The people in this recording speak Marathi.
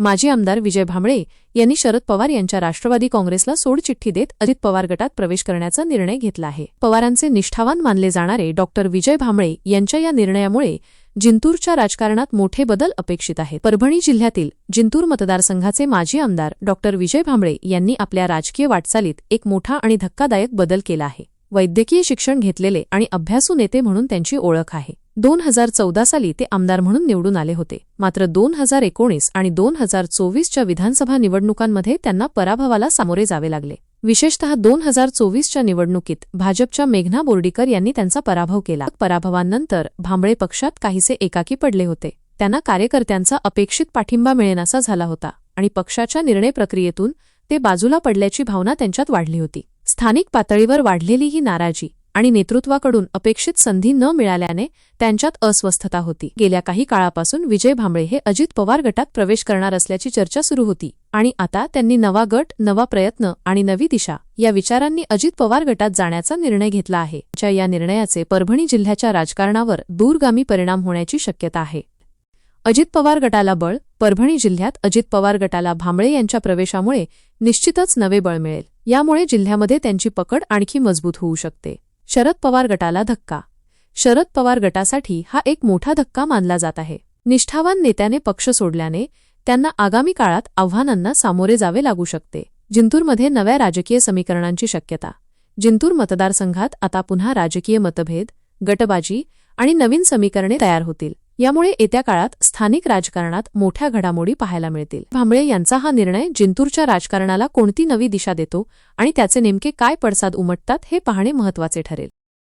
माजी आमदार विजय भांबळे यांनी शरद पवार यांच्या राष्ट्रवादी काँग्रेसला सोडचिठ्ठी देत अजित पवार गटात प्रवेश करण्याचा निर्णय घेतला आहे. पवारांचे निष्ठावान मानले जाणारे डॉक्टर विजय भांबळे यांच्या या निर्णयामुळे जिंतूरच्या राजकारणात मोठे बदल अपेक्षित आहेत. परभणी जिल्ह्यातील जिंतूर मतदारसंघाचे माजी आमदार डॉक्टर विजय भांबळे यांनी आपल्या राजकीय वाटचालीत एक मोठा आणि धक्कादायक बदल केला आहे. वैद्यकीय शिक्षण घेतलेले आणि अभ्यासू नेते म्हणून त्यांची ओळख आहे. दोन हजार चौदा साली ते आमदार म्हणून निवडून आले होते. मात्र दोन हजार एकोणीस आणि दोन हजार चोवीसच्या विधानसभा निवडणुकांमध्ये त्यांना पराभवाला सामोरे जावे लागले. विशेषतः दोन हजार चोवीसच्या निवडणुकीत भाजपच्या मेघना बोर्डीकर यांनी त्यांचा पराभव केला. पराभवानंतर भांबळे पक्षात काहीसे एकाकी पडले होते. त्यांना कार्यकर्त्यांचा अपेक्षित पाठिंबा मिळेनासा झाला होता आणि पक्षाच्या निर्णय प्रक्रियेतून ते बाजूला पडल्याची भावना त्यांच्यात वाढली होती. स्थानिक पातळीवर वाढलेली ही नाराजी आणि नेतृत्वाकडून अपेक्षित संधी न मिळाल्याने त्यांच्यात अस्वस्थता होती. गेल्या काही काळापासून विजय भांबळे हे अजित पवार गटात प्रवेश करणार असल्याची चर्चा सुरू होती आणि आता त्यांनी नवा गट नवा प्रयत्न आणि नवी दिशा या विचारांनी अजित पवार गटात जाण्याचा निर्णय घेतला आहे. च्या या निर्णयाचे परभणी जिल्ह्याच्या राजकारणावर दूरगामी परिणाम होण्याची शक्यता आहे. अजित पवार गटाला बळ परभणी जिल्ह्यात अजित पवार गटाला भांबळे यांच्या प्रवेशामुळे निश्चितच नवे बळ मिळेल. यामुळे जिल्ह्यामध्ये त्यांची पकड आणखी मजबूत होऊ शकते. शरद पवार गटाला धक्का. शरद पवार गटासाठी हा एक मोठा धक्का मानला जात आहे. निष्ठावान नेत्याने पक्ष सोडल्याने त्यांना आगामी काळात आव्हानांना सामोरे जावे लागू शकते. जिंतूरमध्ये नव्या राजकीय समीकरणांची शक्यता. जिंतूर मतदारसंघात आता पुन्हा राजकीय मतभेद गटबाजी आणि नवीन समीकरणे तयार होतील. यामुळे येत्या काळात स्थानिक राजकारणात मोठ्या घडामोडी पाहायला मिळतील. भांबळे यांचा हा निर्णय जिंतूरच्या राजकारणाला कोणती नवी दिशा देतो आणि त्याचे नेमके काय पडसाद उमटतात हे पाहणे महत्त्वाचे ठरेल.